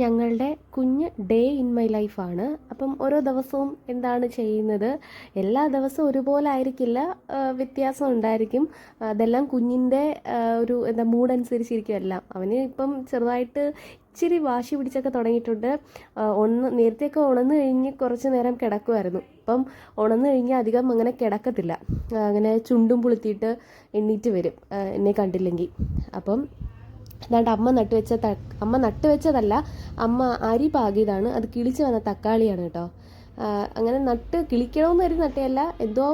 ഞങ്ങളുടെ കുഞ്ഞ് day in my ലൈഫാണ് അപ്പം ഓരോ ദിവസവും എന്താണ് ചെയ്യുന്നത്? എല്ലാ ദിവസവും ഒരുപോലെ ആയിരിക്കില്ല വ്യത്യാസം ഉണ്ടായിരിക്കും. അതെല്ലാം കുഞ്ഞിന്റെ ഒരു എന്താ മൂഡ് അനുസരിച്ചിരിക്കും എല്ലാം. അവന് ഇപ്പം ചെറുതായിട്ട് ഇച്ചിരി വാശി പിടിച്ചൊക്കെ തുടങ്ങിയിട്ടുണ്ട്. ഉണന്ന് നേരത്തെയൊക്കെ ഉണന്ന് കഴിഞ്ഞ് കുറച്ച് നേരം കിടക്കുമായിരുന്നു. ഇപ്പം ഉണന്ന് കഴിഞ്ഞാൽ അധികം അങ്ങനെ കിടക്കത്തില്ല. അങ്ങനെ ചുണ്ടും പുളുത്തിയിട്ട് എണ്ണീറ്റ് വരും. എന്നെ കണ്ടില്ലെങ്കിൽ. അപ്പം അതാണ്ട് അമ്മ നട്ടുവെച്ച ത അമ്മ നട്ടുവെച്ചതല്ല അമ്മ അരി പാകിയതാണ് അത് കിളിച്ച് വന്ന തക്കാളിയാണ് കേട്ടോ. അങ്ങനെ നട്ട് കിളിക്കണമെന്ന് ഒരു നട്ടയല്ല എന്തോ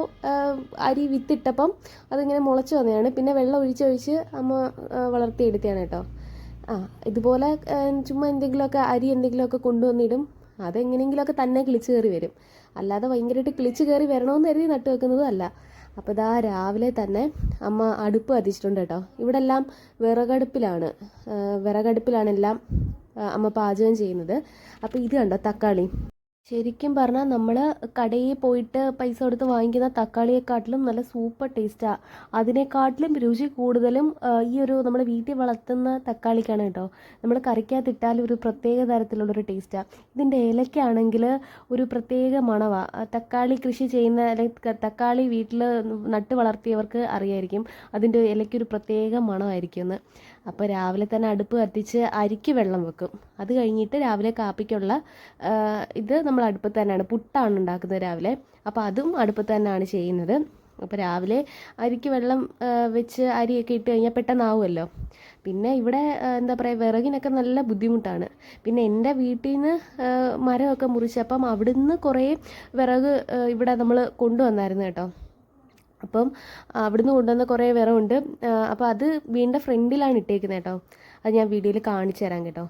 അരി വിത്തിട്ടപ്പം അതിങ്ങനെ മുളച്ചു വന്നതാണ്. പിന്നെ വെള്ളം ഒഴിച്ചൊഴിച്ച് അമ്മ വളർത്തിയെടുത്തതാണ് കേട്ടോ. ആ ഇതുപോലെ ചുമ്മാ എന്തെങ്കിലുമൊക്കെ അരി എന്തെങ്കിലുമൊക്കെ കൊണ്ടുവന്നിടും. അതെങ്ങനെയെങ്കിലുമൊക്കെ തന്നെ കിളിച്ച് കയറി വരും. അല്ലാതെ ഭയങ്കരമായിട്ട് കിളിച്ച് കയറി വരണമെന്ന് കരുതി നട്ടു വെക്കുന്നതും അല്ല. അപ്പോൾ ഇതാ രാവിലെ തന്നെ അമ്മ അടുപ്പ് കത്തിച്ചിട്ടുണ്ട് കേട്ടോ. ഇവിടെ എല്ലാം വിറകടുപ്പിലാണ് വിറകടുപ്പിലാണെല്ലാം അമ്മ പാചകം ചെയ്യുന്നത്. അപ്പോൾ ഇത് കണ്ടോ തക്കാളി. ശരിക്കും പറഞ്ഞാൽ നമ്മൾ കടയിൽ പോയിട്ട് പൈസ കൊടുത്ത് വാങ്ങിക്കുന്ന തക്കാളിയെക്കാട്ടിലും നല്ല സൂപ്പർ ടേസ്റ്റാണ് അതിനെക്കാട്ടിലും രുചി കൂടുതലും ഈ ഒരു നമ്മൾ വീട്ടിൽ വളർത്തുന്ന തക്കാളിക്കാണ് കേട്ടോ. നമ്മൾ കറിക്കകത്തിട്ടാൽ ഒരു പ്രത്യേക തരത്തിലുള്ളൊരു ടേസ്റ്റാണ് ഇതിന്റെ ഇലയ്ക്കാണെങ്കിൽ ഒരു പ്രത്യേക മണമാണ് തക്കാളി കൃഷി ചെയ്യുന്ന അല്ലെങ്കിൽ തക്കാളി വീട്ടിൽ നട്ട് വളർത്തിയവർക്ക് അറിയായിരിക്കും. അതിന്റെ ഇലയ്ക്കൊരു പ്രത്യേക മണമായിരിക്കും എന്ന്. അപ്പോൾ രാവിലെ തന്നെ അടുപ്പ് കത്തിച്ച് അരിക്ക് വെള്ളം വെക്കും. അത് കഴിഞ്ഞിട്ട് രാവിലെ കാപ്പിക്കുള്ള ഇത് നമ്മൾ അടുപ്പത്ത് തന്നെയാണ് പുട്ടാണ് ഉണ്ടാക്കുന്നത് രാവിലെ. അപ്പോൾ അതും അടുപ്പത്ത് തന്നെയാണ് ചെയ്യുന്നത്. അപ്പോൾ രാവിലെ അരിക്ക് വെള്ളം വെച്ച് അരിയൊക്കെ ഇട്ട് കഴിഞ്ഞാൽ പെട്ടെന്നാവുമല്ലോ പിന്നെ ഇവിടെ എന്താ പറയുക വിറകിനൊക്കെ നല്ല ബുദ്ധിമുട്ടാണ്. പിന്നെ എന്റെ വീട്ടിൽ നിന്ന് മരമൊക്കെ മുറിച്ചപ്പം അവിടുന്ന് കുറേ വിറക് ഇവിടെ നമ്മൾ കൊണ്ടുവന്നായിരുന്നു കേട്ടോ. അപ്പം അവിടുന്ന് കൊണ്ടുവന്ന കുറേ വിറകുണ്ട് അപ്പോൾ അത് വീടിന്റെ ഫ്രണ്ടിലാണ് ഇട്ടേക്കുന്നത് കേട്ടോ. അത് ഞാൻ വീഡിയോയിൽ കാണിച്ചു തരാം കേട്ടോ.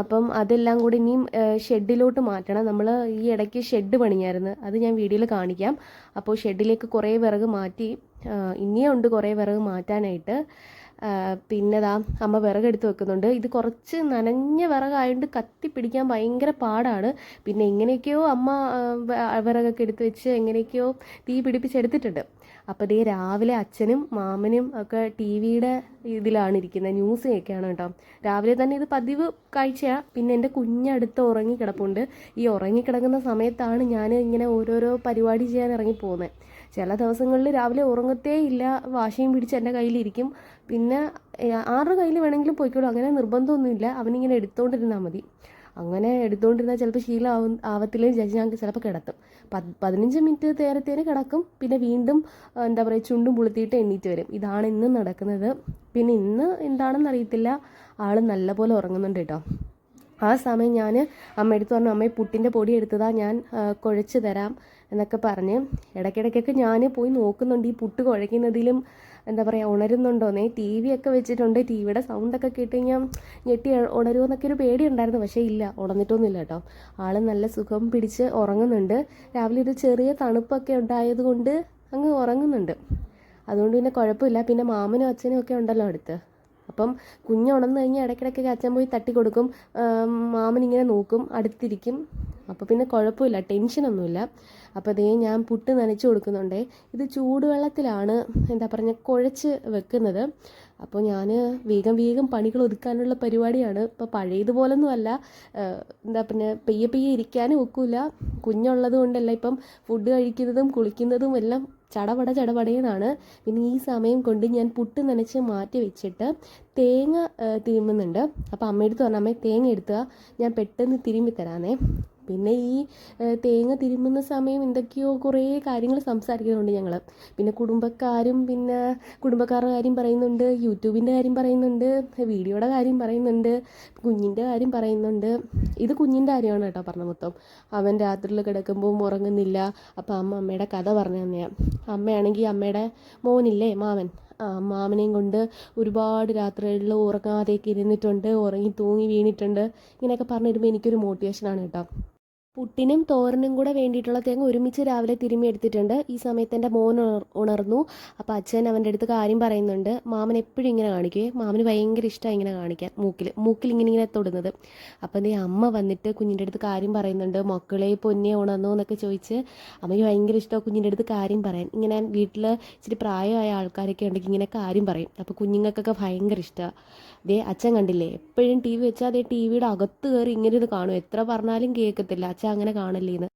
അപ്പം അതെല്ലാം കൂടി ഇനിയും ഷെഡിലോട്ട് മാറ്റണം. നമ്മൾ ഈ ഇടയ്ക്ക് ഷെഡ് പണിയായിരുന്നു. അത് ഞാൻ വീഡിയോയിൽ കാണിക്കാം. അപ്പോൾ ഷെഡിലേക്ക് കുറേ വിറക് മാറ്റി ഇനിയേ ഉണ്ട് കുറേ വിറക് മാറ്റാനായിട്ട്. പിന്നെ ദാ അമ്മ വിറകെടുത്ത് വെക്കുന്നുണ്ട്. ഇത് കുറച്ച് നനഞ്ഞ വിറകായതുകൊണ്ട് കത്തി പിടിക്കാൻ ഭയങ്കര പാടാണ്. പിന്നെ എങ്ങനെയൊക്കെയോ അമ്മ വിറകൊക്കെ എടുത്ത് വെച്ച് എങ്ങനെയൊക്കെയോ തീ പിടിപ്പിച്ചെടുത്തിട്ടുണ്ട്. അപ്പോൾ ദേ രാവിലെ അച്ഛനും മാമനും ഒക്കെ ടി വിയുടെ ഇതിലാണ് ഇരിക്കുന്നത് ന്യൂസ് കേൾക്കുകയാണ് കേട്ടോ. രാവിലെ തന്നെ ഇത് പതിവ് കാഴ്ചയാണ് പിന്നെ എന്റെ കുഞ്ഞടുത്ത് ഉറങ്ങിക്കിടപ്പുണ്ട്. ഈ ഉറങ്ങിക്കിടക്കുന്ന സമയത്താണ് ഞാൻ ഇങ്ങനെ ഓരോരോ പരിപാടി ചെയ്യാൻ ഇറങ്ങി പോകുന്നത്. ചില ദിവസങ്ങളിൽ രാവിലെ ഉറങ്ങത്തേ ഇല്ല വാശിയും പിടിച്ച് എന്റെ കയ്യിലിരിക്കും. പിന്നെ ആരുടെ കയ്യിൽ വേണമെങ്കിലും പോയിക്കോളൂ. അങ്ങനെ നിർബന്ധമൊന്നുമില്ല. അവനിങ്ങനെ എടുത്തുകൊണ്ടിരുന്നാൽ മതി. അങ്ങനെ എടുത്തുകൊണ്ടിരുന്നാൽ ചിലപ്പോൾ ശീലമാവും ആവത്തില്ലെന്ന് വിചാരിച്ച് ഞങ്ങൾക്ക് ചിലപ്പോൾ കിടത്തും. പത് പതിനഞ്ച് മിനിറ്റ് നേരത്തേന് കിടക്കും പിന്നെ വീണ്ടും എന്താ പറയുക ചുണ്ടും പുളുത്തിയിട്ട് എണ്ണീറ്റ് വരും. ഇതാണ് ഇന്ന് നടക്കുന്നത്. പിന്നെ ഇന്ന് എന്താണെന്ന് അറിയത്തില്ല. ആൾ നല്ലപോലെ ഉറങ്ങുന്നുണ്ട് കേട്ടോ. ആ സമയം ഞാൻ അമ്മയെടുത്ത് പറഞ്ഞു അമ്മയെ പുട്ടിന്റെ പൊടി എടുത്തതാ ഞാൻ കുഴച്ച് തരാം എന്നൊക്കെ പറഞ്ഞ് ഇടയ്ക്കിടയ്ക്കൊക്കെ ഞാൻ പോയി നോക്കുന്നുണ്ട് ഈ പുട്ട് കുഴയ്ക്കുന്നതിലും എന്താ പറയുക ഉണരുന്നുണ്ടോന്നേ ടി വി ഒക്കെ വെച്ചിട്ടുണ്ട് ടി വിയുടെ സൗണ്ടൊക്കെ കേട്ട് കഴിഞ്ഞാൽ ഞെട്ടി ഉണരുമെന്നൊക്കെ ഒരു പേടി ഉണ്ടായിരുന്നു പക്ഷേ ഇല്ല ഉണർന്നിട്ടൊന്നുമില്ല കേട്ടോ. ആൾ നല്ല സുഖം പിടിച്ച് ഉറങ്ങുന്നുണ്ട്. രാവിലെ ഒരു ചെറിയ തണുപ്പൊക്കെ ഉണ്ടായതുകൊണ്ട് അങ്ങ് ഉറങ്ങുന്നുണ്ട്. അതുകൊണ്ട് പിന്നെ കുഴപ്പമില്ല. പിന്നെ മാമനും അച്ഛനും ഒക്കെ ഉണ്ടല്ലോ അടുത്ത്. അപ്പം കുഞ്ഞ് ഉണർന്നു കഴിഞ്ഞാൽ ഇടയ്ക്കിടയ്ക്കൊക്കെ അച്ഛൻ പോയി തട്ടി കൊടുക്കും. മാമനിങ്ങനെ നോക്കും അടുത്തിരിക്കും. അപ്പോൾ പിന്നെ കുഴപ്പമില്ല ടെൻഷനൊന്നുമില്ല അപ്പോൾ അതേ ഞാൻ പുട്ട് നനച്ച് കൊടുക്കുന്നുണ്ടേ. ഇത് ചൂടുവെള്ളത്തിലാണ് എന്താ പറഞ്ഞ കുഴച്ച് വെക്കുന്നത്. അപ്പോൾ ഞാൻ വേഗം വേഗം പണികൾ ഒതുക്കാനുള്ള പരിപാടിയാണ്. ഇപ്പോൾ പഴയതുപോലൊന്നും അല്ല. എന്താ പിന്നെ പെയ്യെ പെയ്യെ ഇരിക്കാനും ഒക്കില്ല. കുഞ്ഞുള്ളത് കൊണ്ടല്ല ഇപ്പം ഫുഡ് കഴിക്കുന്നതും കുളിക്കുന്നതും എല്ലാം ചടപട ചടപടയെന്നാണ് പിന്നെ ഈ സമയം കൊണ്ട് ഞാൻ പുട്ട് നനച്ച് മാറ്റി വെച്ചിട്ട് തേങ്ങ തിരുമ്മുന്നുണ്ട്. അപ്പോൾ അമ്മയെടുത്ത് പറഞ്ഞ അമ്മേ തേങ്ങ എടുത്തുക ഞാൻ പെട്ടെന്ന് തിരുമ്മി തരാനേ പിന്നെ ഈ തേങ്ങ തിരുമുന്ന സമയം എന്തൊക്കെയോ കുറേ കാര്യങ്ങൾ സംസാരിക്കുന്നുണ്ട് ഞങ്ങൾ പിന്നെ കുടുംബക്കാരും പിന്നെ കുടുംബക്കാരുടെ കാര്യം പറയുന്നുണ്ട് യൂട്യൂബിന്റെ കാര്യം പറയുന്നുണ്ട് വീഡിയോയുടെ കാര്യം പറയുന്നുണ്ട് കുഞ്ഞിന്റെ കാര്യം പറയുന്നുണ്ട്. ഇത് കുഞ്ഞിന്റെ കാര്യമാണ് കേട്ടോ പറഞ്ഞ മൊത്തം. അവൻ രാത്രിയിൽ കിടക്കുമ്പോൾ ഉറങ്ങുന്നില്ല. അപ്പോൾ അമ്മ അമ്മയുടെ കഥ പറഞ്ഞു തന്നെയാണ് അമ്മയാണെങ്കിൽ അമ്മയുടെ മോനില്ലേ മാമൻ? ആ മാമനെയും കൊണ്ട് ഒരുപാട് രാത്രികളിൽ ഉറങ്ങാതെയൊക്കെ ഇരുന്നിട്ടുണ്ട് ഉറങ്ങി തൂങ്ങി വീണിട്ടുണ്ട്. ഇങ്ങനെയൊക്കെ പറഞ്ഞിരുമ്പോൾ എനിക്കൊരു മോട്ടിവേഷനാണ് കേട്ടോ. പുട്ടിനും തോരനും കൂടെ വേണ്ടിയിട്ടുള്ള തേങ്ങ ഒരുമിച്ച് രാവിലെ തിരുമ്മി എടുത്തിട്ടുണ്ട്. ഈ സമയത്ത് എന്റെ മോൻ ഉണർന്നു. അപ്പോൾ അച്ഛൻ അവന്റെ അടുത്ത് കാര്യം പറയുന്നുണ്ട്. മാമൻ എപ്പോഴും ഇങ്ങനെ കാണിക്കുകയെ മാമന് ഭയങ്കര ഇഷ്ടമാണ് ഇങ്ങനെ കാണിക്കാൻ. മൂക്കിൽ മൂക്കിൽ ഇങ്ങനെ ഇങ്ങനെ തൊടുന്നത്. അപ്പോൾ നീ അമ്മ വന്നിട്ട് കുഞ്ഞിന്റെ അടുത്ത് കാര്യം പറയുന്നുണ്ട്. മക്കളെ പൊന്നെ ഉണർന്നോ എന്നൊക്കെ ചോദിച്ച് അമ്മയ്ക്ക് ഭയങ്കര ഇഷ്ടമാണ് കുഞ്ഞിന്റെ അടുത്ത് കാര്യം പറയാൻ. ഇങ്ങനെ വീട്ടിൽ ഇച്ചിരി പ്രായമായ ആൾക്കാരൊക്കെ ഉണ്ടെങ്കിൽ ഇങ്ങനെ കാര്യം പറയും. അപ്പോൾ കുഞ്ഞുങ്ങൾക്കൊക്കെ ഭയങ്കര ഇഷ്ടമാണ് ദേ അച്ഛൻ കണ്ടില്ലേ? എപ്പോഴും ടി വി വെച്ചാൽ അതേ ടി വിയുടെ അകത്ത് കയറി ഇങ്ങനെ ഇത് കാണും. എത്ര പറഞ്ഞാലും കേൾക്കത്തില്ല. അച്ഛൻ അങ്ങനെ കാണല്ലേന്ന്.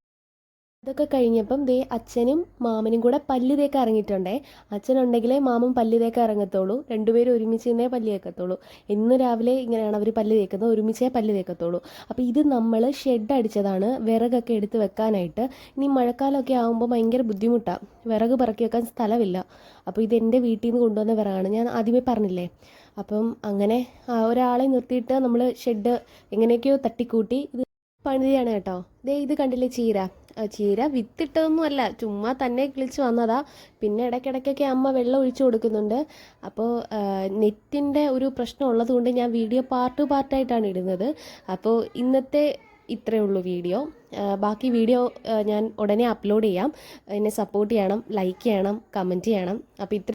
അതൊക്കെ കഴിഞ്ഞപ്പം ദേ അച്ഛനും മാമനും കൂടെ പല്ല് തേക്ക് ഇറങ്ങിയിട്ടുണ്ടേ. അച്ഛനുണ്ടെങ്കിലേ മാമൻ പല്ല് തേക്ക് ഇറങ്ങത്തുള്ളൂ. രണ്ടുപേരും ഒരുമിച്ച് തന്നെ പല്ല് തേക്കത്തുള്ളൂ. ഇന്ന് രാവിലെ ഇങ്ങനെയാണ് അവർ പല്ല് തേക്കുന്നത്. ഒരുമിച്ചേ പല്ല് തേക്കത്തുള്ളൂ. അപ്പോൾ ഇത് നമ്മൾ ഷെഡ് അടിച്ചതാണ്. വിറകൊക്കെ എടുത്ത് വെക്കാനായിട്ട്. ഇനി മഴക്കാലമൊക്കെ ആകുമ്പോൾ ഭയങ്കര ബുദ്ധിമുട്ടാണ് വിറക് പറക്കി വെക്കാൻ സ്ഥലമില്ല. അപ്പോൾ ഇത് എന്റെ വീട്ടിൽ നിന്ന് കൊണ്ടുവന്ന വിറകാണ്. ഞാൻ ആദ്യമേ പറഞ്ഞില്ലേ. അപ്പം അങ്ങനെ ഒരാളെ നിർത്തിയിട്ട് നമ്മൾ ഷെഡ് എങ്ങനെയൊക്കെയോ തട്ടിക്കൂട്ടി ഇത് പണിതിയാണ് കേട്ടോ. ദേ ഇത് കണ്ടില്ലേ ചീര? ചീര വിത്തിട്ടതൊന്നും അല്ല ചുമ്മാ തന്നെ കിളിച്ച് വന്നതാ. പിന്നെ ഇടയ്ക്കിടയ്ക്കൊക്കെ അമ്മ വെള്ളം ഒഴിച്ചു കൊടുക്കുന്നുണ്ട്. അപ്പോൾ നെറ്റിന്റെ ഒരു പ്രശ്നം ഉള്ളതുകൊണ്ട് ഞാൻ വീഡിയോ പാർട്ട് പാർട്ടായിട്ടാണ് ഇടുന്നത്. അപ്പോൾ ഇന്നത്തെ ഇത്രയേ ഉള്ളൂ വീഡിയോ. ബാക്കി വീഡിയോ ഞാൻ ഉടനെ അപ്ലോഡ് ചെയ്യാം. എന്നെ സപ്പോർട്ട് ചെയ്യണം ലൈക്ക് ചെയ്യണം കമന്റ് ചെയ്യണം. അപ്പോൾ ഇത്ര